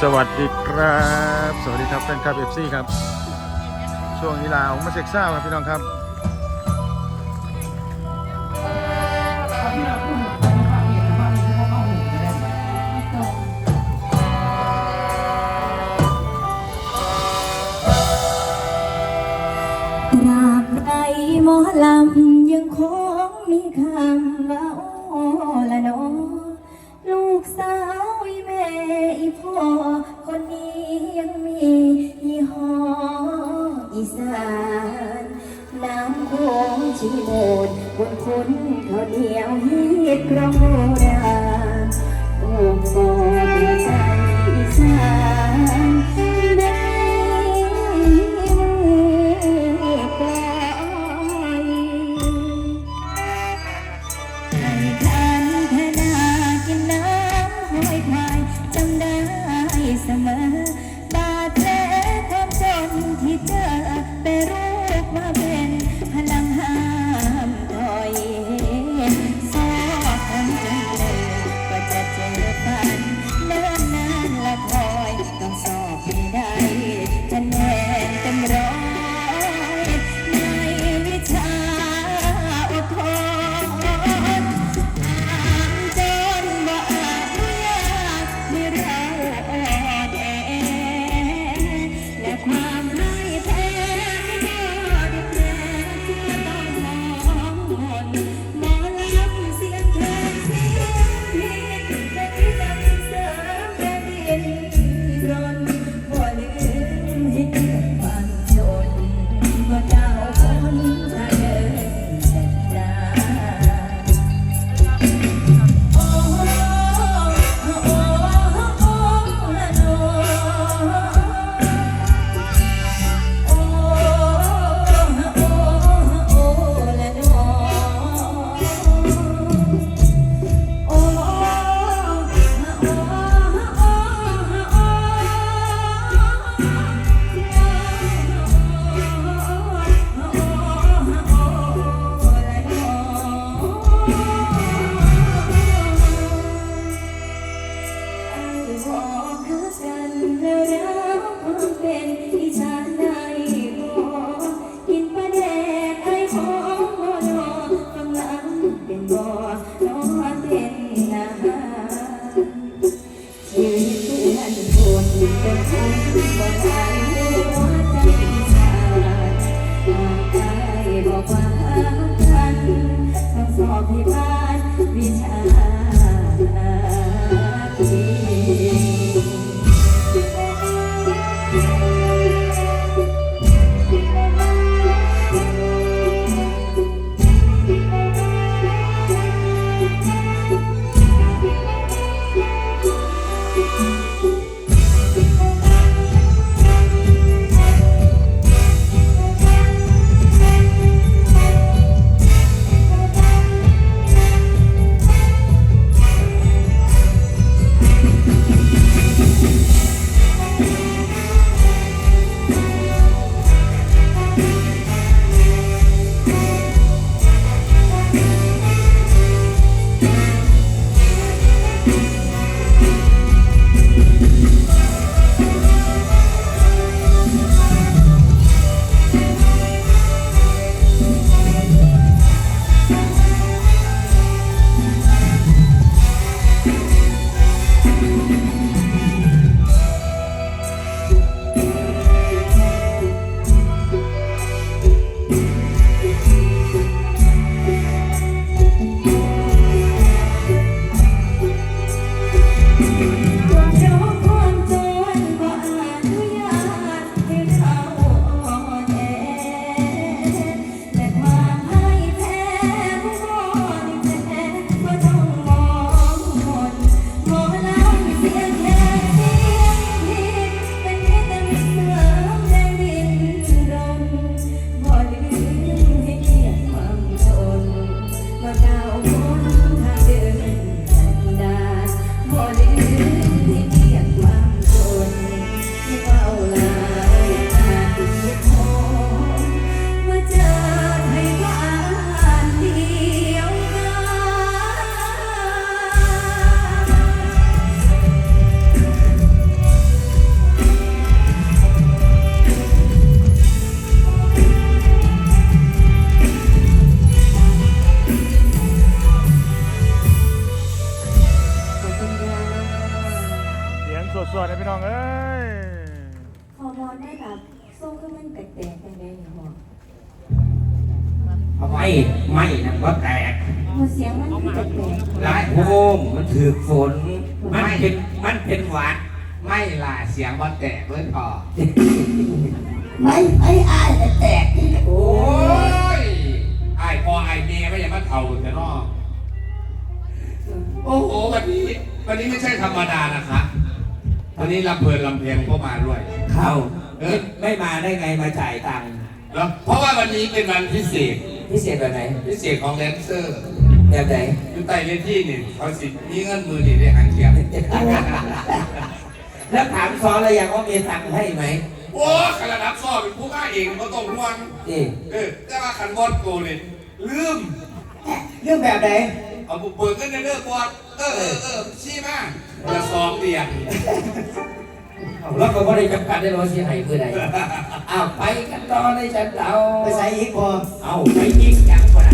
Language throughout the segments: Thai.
สวัสดีครับ สวัสดีครับแฟนคลับเอฟซีครับ ช่วงนีลาของมาเซ็กซ่าครับพี่น้องครับตราใดหมอลำยังคงมีคำว่าโอ้ละนอลูกสาว อีพ่อคนนี้ยังมียี่ห้ออีสาน น้ำโขงชีโบดบนคนณเขาเดียวเฮีดกระโมด Thank you. สวดนะพี่น้องเอ้ยขอบอลได้แบบทรงก็มันแปลกๆไปเลยหรอเอาไม่ไม่นะก็แตกเสียงมันคือแปลกหลายโพงมันถือฝน มันเป็นมันเป็นหวัดไม่ล่ะเสียงบอลแตกเลยพอไม่ไอ้ไอ้แตกโอ้ยไอายพอไอายเมย์ไม่ยังมาเท่าแต่นอกโอ้โหวันนี้วันนี้ไม่ใช่ธรรมดานะคะ วันนี้ลำเพลินลำเพลงก็มาด้วยเข้าไม่ไม่มาได้ไงมาจ่ายตังค์แล้วเพราะว่าวันนี้เป็นวันพิเศษ พิเศษแบบไหน พิเศษของแดนเซอร์แบบไหนอยู่ใต้เวทีนี่เขาสิมีเงินมือนี่ได้หางเขียบแล้วถามซ้อนแล้วยังว่ามีตังค์ให้ไหมโอ้ขนาดนับซ้อเป็นผู้กล้าเองก็ต้องห่วงนี่เออแต่ว่าขันบอลโกเนี่ยลืมเรื่องแบบไหนเอาบุกเบิกเงินในเรื่องบอลเออเออเออชี้มาจะสอ งเดือนแล้วก็ไม่ได้จำกัดได้ร้อยสิให้เพื่อใดอ้าวไปกันต่อในฉันเราไปใส่อีกพอเอาไปยิงยังกว่า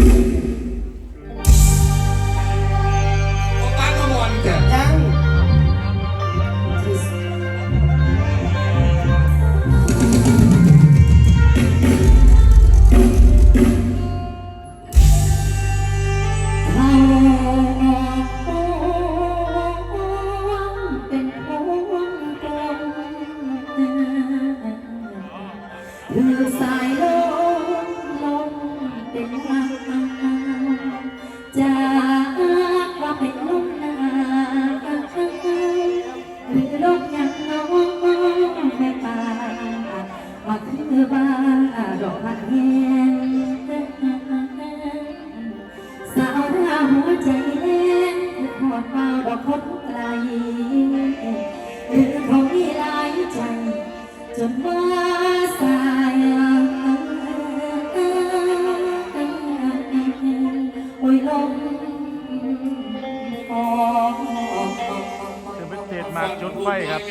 จนว่าสายโอ้ยลมอองจะเป็นเศษหมากจุดไฟครับ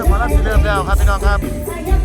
มาเด้อมอหมารับที่เริ่มแล้วครับพี่น้องครับ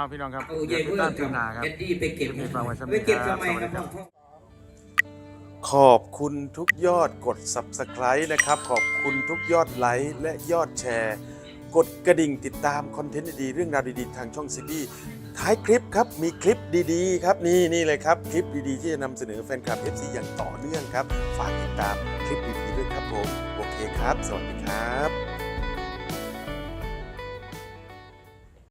งอ้าวพี่น้องครับเอาเดี๋เย่ยวติดเพื่อตามนทีมหนาครับ เอ็ดดี้ไปเก็บคลิปนี้ฝากไว้สำหรับ ไปเก็บทำไมสวัสดีคครัรับบขอบคุณทุกยอดกด Subscribe นะครับ ขอบคุณทุกยอดไลค์และยอดแชร์ กดกระดิ่งติดตามคอนเทนต์ดีๆเรื่องราวดีๆ ทางช่องซีบีท้ายคลิปครับ มีคลิปดีๆ ครับ นี่นี่เลยครับ คลิปดีๆ ที่จะนำเสนอแฟนคลับ FC อย่างต่อเนื่องครับ ฝากติดตามคลิปดีๆด้วยครับผม โอเคครับ สวัสดีครับ